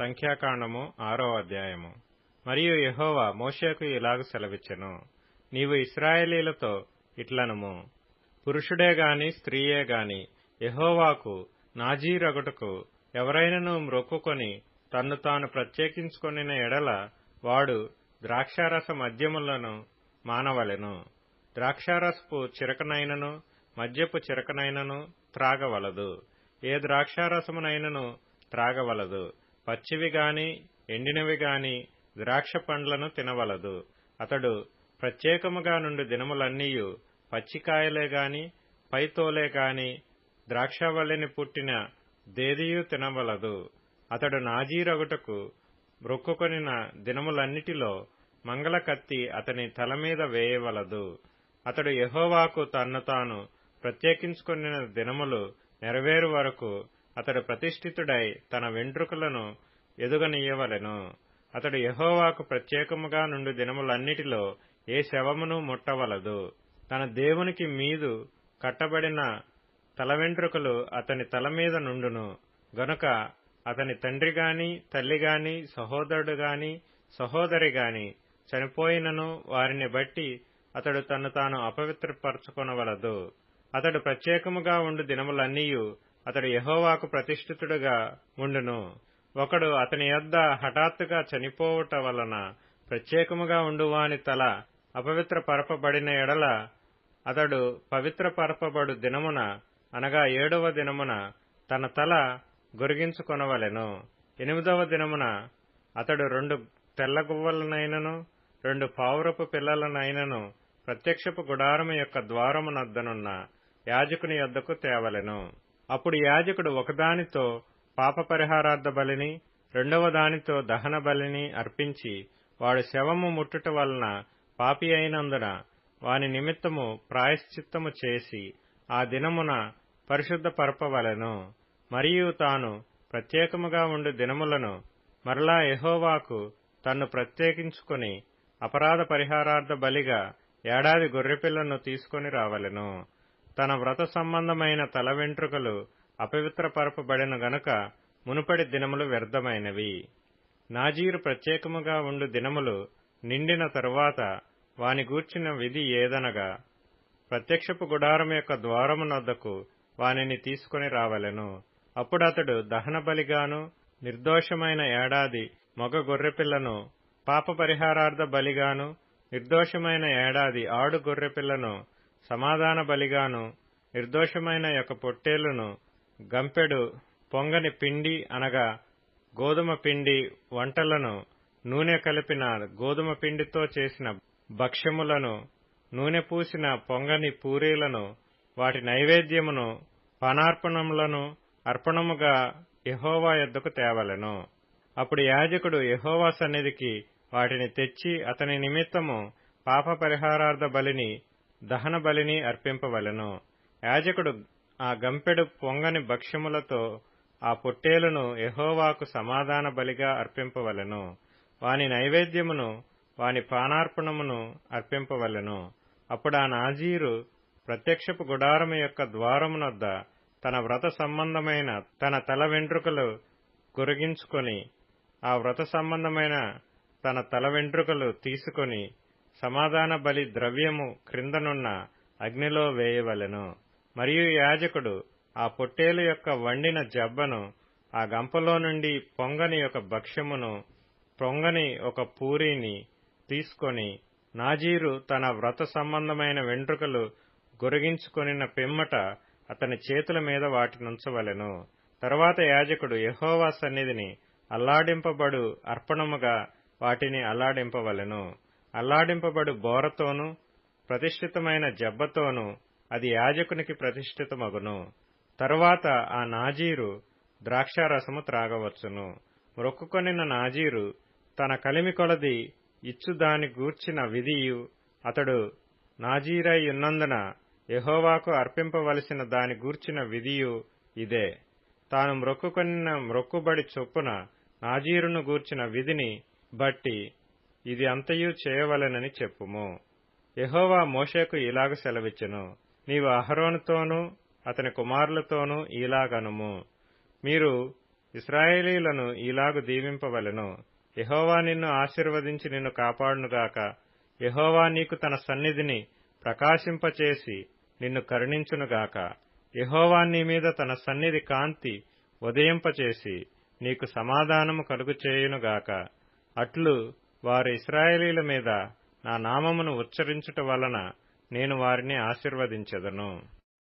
సంఖ్యాకాండము ఆరో అధ్యాయము. మరియు యహోవా మోషేకు ఇలాగ సెలవిచ్చెను నీవు ఇస్రాయేలీలతో ఇట్లనము. పురుషుడే గాని స్త్రీయే గాని యహోవాకు నాజీరగుటకు ఎవరైనను మ్రొక్కుకొని తన్ను తాను ప్రత్యేకించుకొనిన ఎడల వాడు ద్రాక్షారస మద్యములను మానవలెను. ద్రాక్షారసపు చిరకనైనను మద్యపు చిరకనైనను త్రాగవలదు. ఏ ద్రాక్షారసమునైనను త్రాగవలదు. పచ్చివి గాని ఎండినవి గాని ద్రాక్ష పండ్లను తినవలదు. అతడు ప్రత్యేకముగా నుండి దినములన్నీయు పచ్చికాయలే గాని పైతోలే గాని ద్రాక్షవల్లిని పుట్టిన దేదియు తినవలదు. అతడు నాజీరగుటకు బ్రొక్కుకొనిన దినములన్నిటిలో మంగళ కత్తి అతని తల మీద వేయవలదు. అతడు యహోవాకు తన్ను తాను ప్రత్యేకించుకొనిన దినములు నెరవేరు వరకు అతడు ప్రతిష్ఠితుడై తన వెంట్రుకలను ఎదుగనీయవలెను. అతడు యహోవాకు ప్రత్యేకముగా నుండి దినములన్నిటిలో ఏ శవమును ముట్టవలదు. తన దేవునికి మీదు కట్టబడిన తల వెంట్రుకలు అతని తల మీద నుండును. గనుక అతని తండ్రి గాని తల్లి గాని సహోదరుడు గాని సహోదరి గాని చనిపోయినను వారిని బట్టి అతడు తన్ను తాను అపవిత్రపరచుకొనవలదు. అతడు ప్రత్యేకముగా ఉండు దినములన్నీయు అతడు యహోవాకు ప్రతిష్ఠితుడుగా ఉండును. ఒకడు అతని యొద్ద హఠాత్తుగా చనిపోవుట వలన ప్రత్యేకముగా ఉండువాని తల అపవిత్ర పరపబడిన ఎడల అతడు పవిత్ర పరపబడు దినమున అనగా ఏడవ దినమున తన తల గొరిగించుకొనవలెను. ఎనిమిదవ దినమున అతడు రెండు తెల్లగువ్వలనైనను రెండు పావురపు పిల్లలనైనను ప్రత్యక్షపు గుడారము యొక్క ద్వారమునద్దనున్న యాజకుని యొద్దకు తేవలెను. అప్పుడు యాజకుడు ఒకదానితో పాప పరిహారార్థ బలిని రెండవ దానితో దహన బలిని అర్పించి వాడు శవము ముట్టుట వలన పాపి అయినందున వాని నిమిత్తము ప్రాయశ్చిత్తము చేసి ఆ దినమున పరిశుద్ధపరపవలెను మరియు తాను ప్రత్యేకముగా ఉండు దినములను మరలా ఎహోవాకు తన్ను ప్రత్యేకించుకొని అపరాధ పరిహారార్థ బలిగా ఏడాది గొర్రెపిల్లను తీసుకొని రావలెను. తన వ్రత సంబంధమైన తల వెంట్రుకలు అపవిత్రపరపబడిన గనుక మునుపటి దినములు వ్యర్థమైనవి. నాజీరు ప్రత్యేకముగా ఉండు దినములు నిండిన తరువాత వాని గూర్చిన విధి ఏదనగా ప్రత్యక్షపు గుడారం యొక్క ద్వారమునొద్దకు వానిని తీసుకొని రావలెను. అప్పుడతడు దహన బలిగాను నిర్దోషమైన ఏడాది మగ గొర్రెపిల్లను పాప పరిహారార్థ బలిగాను నిర్దోషమైన ఏడాది ఆడు గొర్రెపిల్లను సమాధాన బలిగాను నిర్దోషమైన యొక్క పొట్టేలును గంపెడు పొంగని పిండి అనగా గోధుమ పిండి వంటలను నూనె కలిపిన గోధుమ పిండితో చేసిన భక్ష్యములను నూనె పూసిన పొంగని పూరీలను వాటి నైవేద్యమును పానార్పణములను అర్పణముగా యహోవా ఎద్దకు తేవలెను. అప్పుడు యాజకుడు యహోవా సన్నిధికి వాటిని తెచ్చి అతని నిమిత్తము పాప పరిహారార్థ బలిని దహన బలిని అర్పింపవలెను. యాజకుడు ఆ గంపెడు పొంగని భక్ష్యములతో ఆ పొట్టేలును ఎహోవాకు సమాధాన బలిగా అర్పింపవలెను. వాని నైవేద్యమును వాని పానార్పణమును అర్పింపవలెను. అప్పుడు ఆ నాజీరు ప్రత్యక్షపు గుడారము యొక్క ద్వారమునొద్ద తన వ్రత సంబంధమైన తన తల వెంట్రుకలు గురిగించుకొని ఆ వ్రత సంబంధమైన తన తల వెంట్రుకలు తీసుకొని సమాధాన బలి ద్రవ్యము క్రిందనున్న అగ్నిలో వేయవలెను. మరియు యాజకుడు ఆ పొట్టేలు యొక్క వండిన జబ్బను ఆ గంపలో నుండి పొంగని ఒక భక్ష్యమును పొంగని ఒక పూరీని తీసుకొని నాజీరు తన వ్రత సంబంధమైన వెంట్రుకలు గొరిగించుకొనిన పిమ్మట అతని చేతుల మీద వాటినుంచవలెను. తరువాత యాజకుడు యహోవా సన్నిధిని అల్లాడింపబడు అర్పణముగా వాటిని అల్లాడింపవలెను. అల్లాడింపబడు బోరతోనూ ప్రతిష్ఠితమైన జబ్బతోనూ అది యాజకునికి ప్రతిష్ఠితమగును. తరువాత ఆ నాజీరు ద్రాక్షారసము త్రాగవచ్చును. మ్రొక్కుకొనిన నాజీరు తన కలిమి కొలది ఇచ్చు దాని గూర్చిన విధియు అతడు నాజీరై ఉన్నందున యహోవాకు అర్పింపవలసిన దాని గూర్చిన విధియు ఇదే. తాను మ్రొక్కుకొనిన మ్రొక్కుబడి చొప్పున నాజీరును గూర్చిన విధిని బట్టి ఇది అంతయు చేయవలెనని చెప్పుము. యహోవా మోషేకు ఇలాగ సెలవిచ్చెను నీవు అహరోనుతోనూ అతని కుమారులతోనూ ఇలాగనుము. మీరు ఇస్రాయేలీలను ఇలాగు దీవింపవలెను. యహోవా నిన్ను ఆశీర్వదించి నిన్ను కాపాడునుగాక. యహోవా నీకు తన సన్నిధిని ప్రకాశింపచేసి నిన్ను కరుణించునుగాక. యహోవా నీ మీద తన సన్నిధి కాంతి ఉదయింపచేసి నీకు సమాధానము కలుగుచేయునుగాక. అట్లు వారు ఇస్రాయేలీల మీద నా నామమును ఉచ్చరించుట వలన నేను వారిని ఆశీర్వదించెదను.